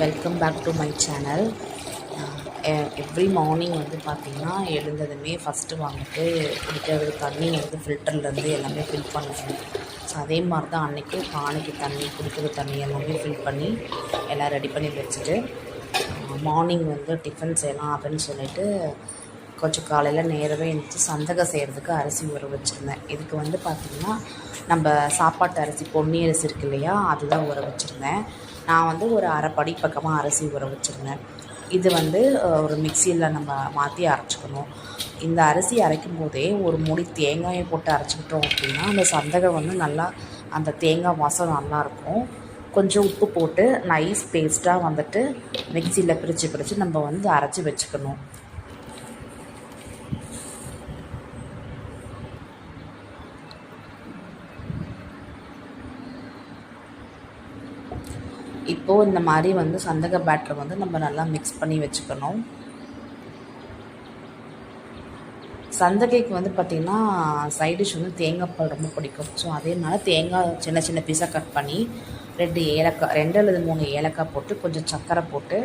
Welcome back to my channel every morning வந்து பார்த்திங்கன்னா எழுந்ததுமே first வந்துட்டு குடிக்கிறது தண்ணி வந்து ஃபில்டர்லேருந்து எல்லாமே ஃபில் பண்ணணும். ஸோ அதே மாதிரி தான் அன்றைக்கி பானைக்கு தண்ணி குடிக்கிற தண்ணி எல்லாமே ஃபில் பண்ணி எல்லாம் ரெடி பண்ணி வச்சுட்டு மார்னிங் வந்து டிஃபன் செய்யலாம் அப்படின்னு சொல்லிட்டு கொஞ்சம் காலையில் நேரவே எழுந்துச்சு சந்தகம் செய்கிறதுக்கு அரிசி ஊற வச்சுருந்தேன். இதுக்கு வந்து பார்த்திங்கன்னா நம்ம சாப்பாட்டு அரிசி பொன்னி அரிசி இருக்கு இல்லையா அதுதான் ஊற வச்சுருந்தேன். நான் வந்து ஒரு அரைப்படி பக்கமாக அரிசி ஊற வச்சுருந்தேன். இது வந்து ஒரு மிக்சியில் நம்ம மாற்றி அரைச்சிக்கணும். இந்த அரிசி அரைக்கும் போதே ஒரு மூடி தேங்காயை போட்டு அரைச்சிக்கிட்டோம் அப்படின்னா அந்த சந்தகம் வந்து நல்லா அந்த தேங்காய் வாசம் நல்லாயிருக்கும் கொஞ்சம் உப்பு போட்டு நைஸ் பேஸ்ட்டாக வந்துட்டு மிக்சியில் பிரித்து பிரித்து நம்ம வந்து அரைச்சி வச்சுக்கணும். இப்போது இந்த மாதிரி வந்து சந்தக பேட்டரை வந்து நம்ம நல்லா மிக்ஸ் பண்ணி வச்சுக்கணும். சந்தகைக்கு வந்து பார்த்திங்கன்னா சைட் டிஷ் வந்து தேங்காய் பால் ரொம்ப பிடிக்கும். ஸோ அதேனால தேங்காய் சின்ன சின்ன பீஸாக கட் பண்ணி ரெண்டு ஏலக்காய் ரெண்டு அல்லது மூணு ஏலக்காய் போட்டு கொஞ்சம் சர்க்கரை போட்டு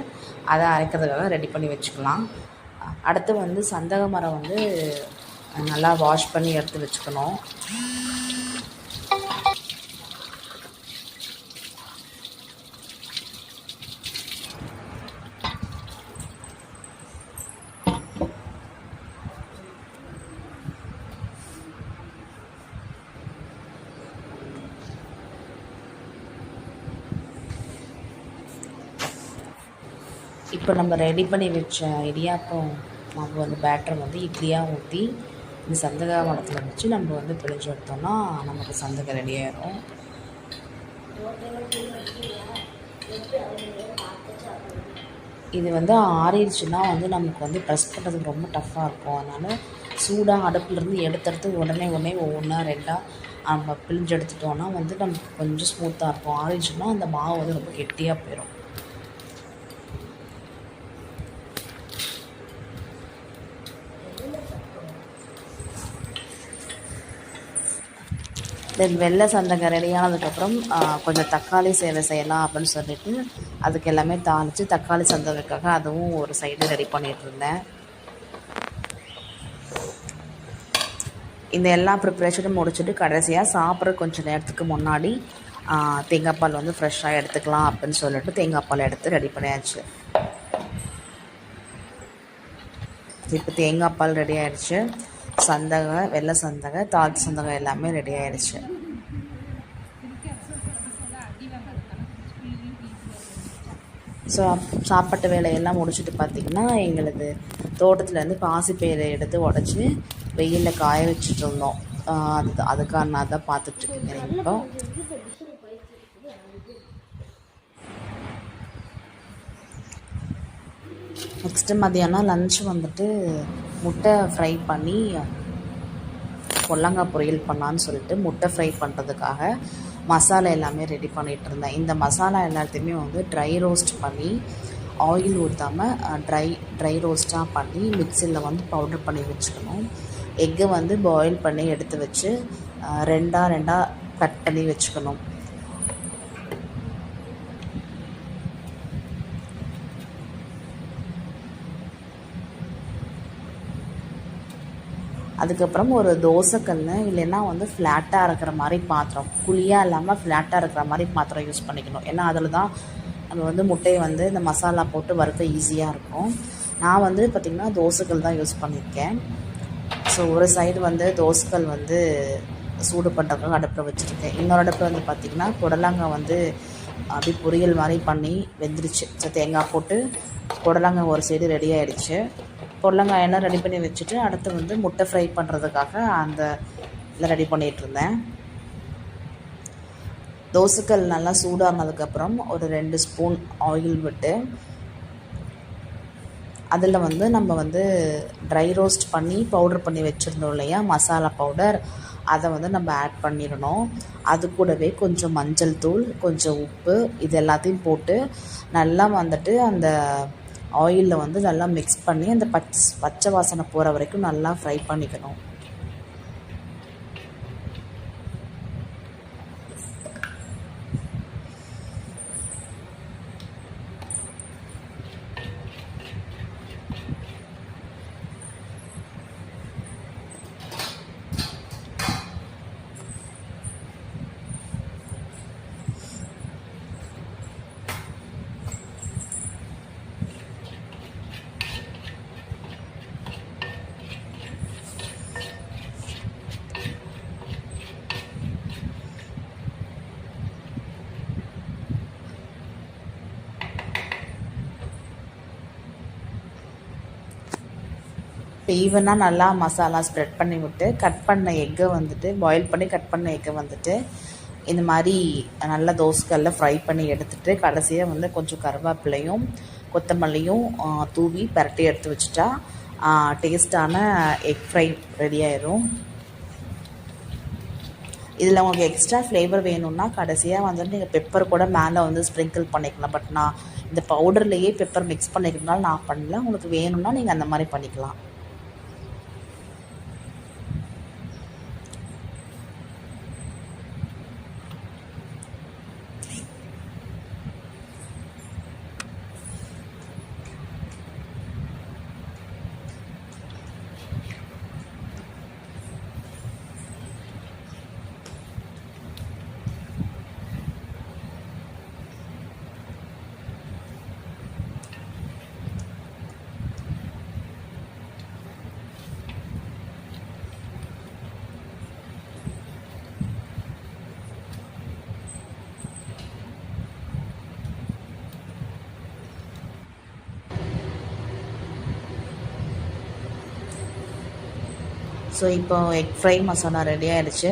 அதை அரைக்கிறதுக்காக ரெடி பண்ணி வச்சுக்கலாம். அடுத்து வந்து சந்தக மரம் வந்து நல்லா வாஷ் பண்ணி எடுத்து வச்சுக்கணும். இப்போ நம்ம ரெடி பண்ணி வச்ச இடியாப்பம் மாவு வந்து பேட்டரை வந்து இட்லியாக ஊற்றி இந்த சந்தக மரத்தில் வச்சு நம்ம வந்து பிழிஞ்சு எடுத்தோம்னா நமக்கு சந்தகம் ரெடி இது வந்து ஆறிடுச்சுன்னா வந்து நமக்கு வந்து ப்ரெஸ் பண்ணுறதுக்கு ரொம்ப டஃப்பாக இருக்கும். அதனால் சூடாக அடுப்புலேருந்து எடுத்தடுத்து உடனே உடனே ஒவ்வொன்றா ரெண்டாக நம்ம பிழிஞ்சு எடுத்துட்டோன்னா வந்து நமக்கு கொஞ்சம் ஸ்மூத்தாக இருக்கும். ஆறிடுச்சுன்னா அந்த மாவு வந்து ரொம்ப கெட்டியாக போயிடும் தென் வெள்ளை சந்தகம் ரெடியானதுக்கப்புறம் கொஞ்சம் தக்காளி சேவை செய்யலாம் அப்படின்னு சொல்லிட்டு அதுக்கு எல்லாமே தாளித்து தக்காளி சந்தங்கக்காக அதுவும் ஒரு சைடு ரெடி பண்ணிகிட்டு இருந்தேன். இந்த எல்லா ப்ரிப்ரேஷனும் முடிச்சுட்டு கடைசியாக சாப்பிட்ற கொஞ்சம் நேரத்துக்கு முன்னாடி ஆ, தேங்காய் பால் வந்து ஃப்ரெஷ்ஷாக எடுத்துக்கலாம் அப்படின்னு சொல்லிட்டு தேங்காய் பால் எடுத்து ரெடி பண்ணியாச்சு. இப்போ தேங்காய் பால் ரெடி ஆயிடுச்சு. சந்தகை வெள்ளை சந்தகை தாத்து சந்தகை எல்லாமே ரெடி ஆயிடுச்சு. ஸோ சாப்பாட்டு வேலையெல்லாம் முடிச்சுட்டு பார்த்திங்கன்னா எங்களது தோட்டத்துலேருந்து பாசிப்பயிரை எடுத்து உடச்சி வெயிலில் காய வச்சுட்டு இருந்தோம். அது அதுக்கான தான் பார்த்துட்ருக்கீங்க இப்போ. நெக்ஸ்ட்டு மதியானம் லன்ச் வந்துட்டு முட்டை ஃப்ரை பண்ணி பொல்லங்காய் பொரியல் பண்ணலான்னு சொல்லிட்டு முட்டை ஃப்ரை பண்ணுறதுக்காக மசாலா எல்லாமே ரெடி பண்ணிகிட்டு இருந்தேன். இந்த மசாலா எல்லாத்தையுமே வந்து ட்ரை ரோஸ்ட் பண்ணி ஆயில் ஊற்றாமல் ட்ரை ட்ரை ரோஸ்ட்டாக பண்ணி மிக்சியில் வந்து பவுடர் பண்ணி வச்சுக்கணும். எக்கை வந்து பாயில் பண்ணி எடுத்து வச்சு ரெண்டாக ரெண்டாக கட் பண்ணி வச்சுக்கணும். அதுக்கப்புறம் ஒரு தோசைக்கல் இல்லைன்னா வந்து ஃப்ளாட்டாக இருக்கிற மாதிரி பாத்திரம் குழியாக இல்லாமல் ஃப்ளாட்டாக இருக்கிற மாதிரி பாத்திரம் யூஸ் பண்ணிக்கணும். ஏன்னா அதில் தான் நம்ம வந்து முட்டையை வந்து இந்த மசாலா போட்டு வறுக்க ஈஸியாக இருக்கும். நான் வந்து பார்த்திங்கன்னா தோசைக்கல் தான் யூஸ் பண்ணியிருக்கேன் ஸோ ஒரு சைடு வந்து தோசைக்கல் வந்து சூடு பண்ணுறதுக்காக அடுப்பில் வச்சுருக்கேன். இன்னொரு அடுப்பில் வந்து பார்த்திங்கன்னா புடலங்காய் வந்து அப்படியே பொரியல் மாதிரி பண்ணி வெந்துருச்சு. ஸோ தேங்காய் போட்டு புடலங்காய் ஒரு சைடு ரெடி ஆகிடுச்சு பொடலங்காயெல்லாம் ரெடி பண்ணி வச்சுட்டு அடுத்து வந்து முட்டை ஃப்ரை பண்ணுறதுக்காக அந்த இதில் ரெடி பண்ணிகிட்ருந்தேன் தோசைக்கல் நல்லா சூடானதுக்கப்புறம் ஒரு ரெண்டு ஸ்பூன் ஆயில் விட்டு அதில் வந்து நம்ம வந்து ட்ரை ரோஸ்ட் பண்ணி பவுடர் பண்ணி வச்சுருந்தோம் இல்லையா? மசாலா பவுடர் அதை வந்து நம்ம ஆட் பண்ணிடணும். அது கூடவே கொஞ்சம் மஞ்சள் தூள் கொஞ்சம் உப்பு இது எல்லாத்தையும் போட்டு நல்லா வந்துட்டு அந்த ஆயிலில் வந்து நல்லா மிக்ஸ் பண்ணி அந்த பச் பச்சை வாசனை போகிற வரைக்கும் நல்லா ஃப்ரை பண்ணிக்கணும். இப்போ ஈவனாக நல்லா மசாலா ஸ்ப்ரெட் பண்ணி விட்டு கட் பண்ண எக்கை வந்துட்டு பாயில் பண்ணி கட் பண்ண எக்கை வந்துட்டு இந்த மாதிரி நல்ல தோசைக்கல்ல ஃப்ரை பண்ணி எடுத்துட்டு கடைசியாக வந்து கொஞ்சம் கருவேப்பிலையும் கொத்தமல்லியும் தூவி பரட்டி எடுத்து வச்சுட்டா டேஸ்டான எக் ஃப்ரை ரெடி ஆயிரும். இதில் உங்களுக்கு எக்ஸ்ட்ரா ஃப்ளேவர் வேணும்னா கடைசியாக வந்துட்டு நீங்கள் பெப்பர் கூட மேலே வந்து ஸ்ப்ரிங்கிள் பண்ணிக்கலாம். பட் நான் இந்த பவுடர்லேயே பெப்பர் மிக்ஸ் பண்ணிக்கிறதுனால நான் பண்ணல. உங்களுக்கு வேணும்னா நீங்கள் அந்த மாதிரி பண்ணிக்கலாம். ஸோ இப்போ எக் ஃப்ரை மசாலா ரெடி ஆகிடுச்சு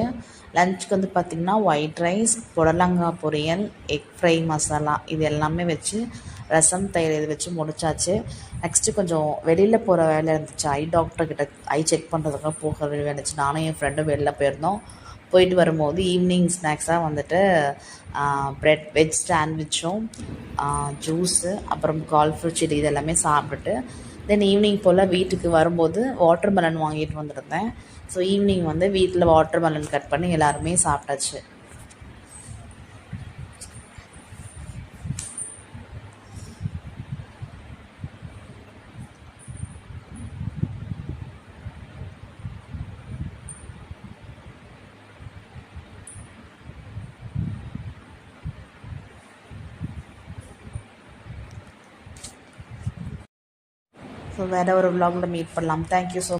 லஞ்சுக்கு வந்து பார்த்திங்கன்னா ஒயிட் ரைஸ் புடலங்காய் பொரியல் எக் ஃப்ரை மசாலா இது எல்லாமே வச்சு ரசம் தயிர் இது வச்சு முடிச்சாச்சு. நெக்ஸ்ட்டு கொஞ்சம் வெளியில் போகிற வேலை இருந்துச்சு. ஐ டாக்டர்கிட்ட ஐ செக் பண்ணுறதுக்காக போக வேலை இருந்துச்சு. நானும் என் ஃப்ரெண்டும் வெளில போயிருந்தோம். போயிட்டு வரும்போது ஈவினிங் ஸ்நாக்ஸாக வந்துட்டு ப்ரெட் வெஜ் சாண்ட்விச்சும் ஜூஸு அப்புறம் கால் ஃப்ரூட் செடி இது எல்லாமே சாப்பிட்டுட்டு தென் ஈவினிங் போல் வீட்டுக்கு வரும்போது வாட்டர் மெலன் வாங்கிட்டு வந்திருந்தேன். ஸோ ஈவினிங் வந்து வீட்டில் வாட்டர் மெலன் கட் பண்ணி எல்லாருமே சாப்பிட்டாச்சு. ஸோ வேறு ஒரு விலாகில் மீட் பண்ணலாம். Thank you so